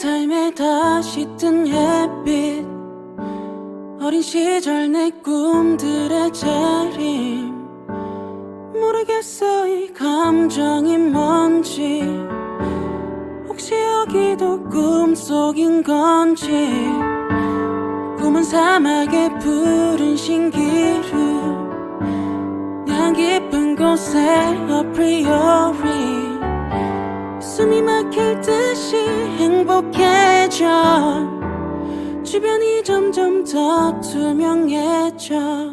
타임에 다시 뜬 햇빛. 어린 시절 내 꿈들의 재림. 모르겠어 이 감정이 뭔지. 혹시 여기도 꿈속인 건지. 꿈은 사막의 푸른 신기루. 난 깊은 곳에 숨이 막힐 듯이 행복해져. 주변이 점점 더 투명해져.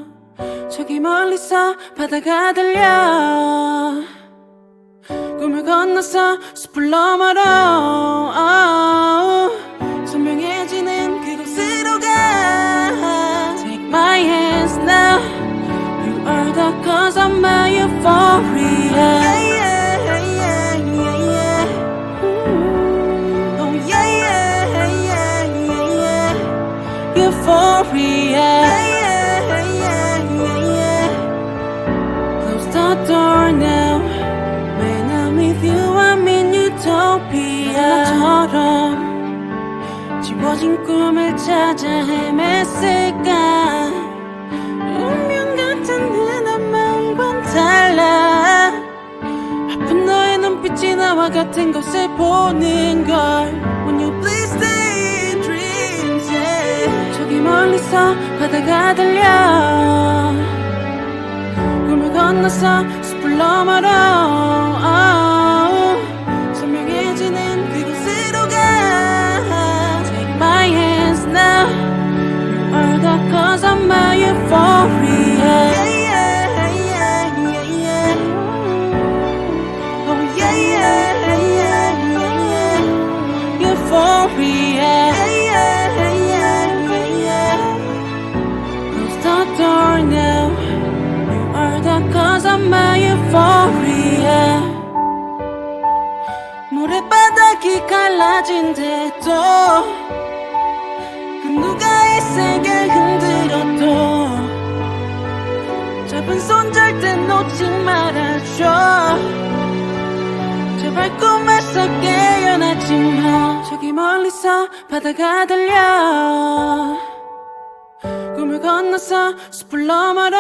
저기 멀리서 바다가 들려. 꿈을 건너서 숲을 너머로. 어, Euphoria. Close the door now When I'm with you I'm in utopia 나처럼 지워진 꿈을 찾아 헤맸을까 운명 같은 흔한 마음과는 달라 아픈 너의 눈빛이 나와 같은 것을 보는 걸 When you please 멀리서 바다가 들려. 꿈을 건너서 숲을 너머로 모래바닥이 갈라진데도 그 누가 이 세계 흔들어도 잡은 손 절대 놓지 말아줘. 제발 꿈에서 깨어나지 마. 저기 멀리서 바다가 들려. 꿈을 건너서 숲을 너머로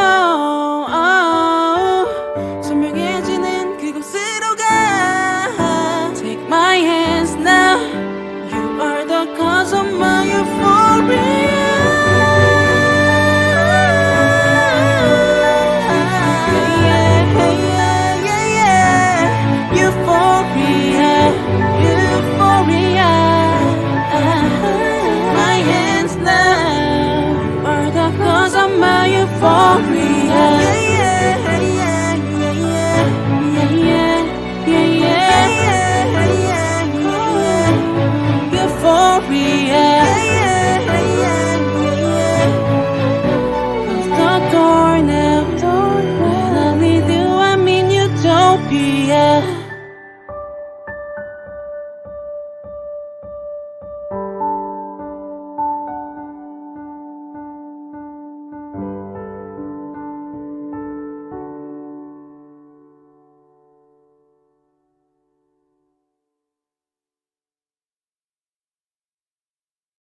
yeah.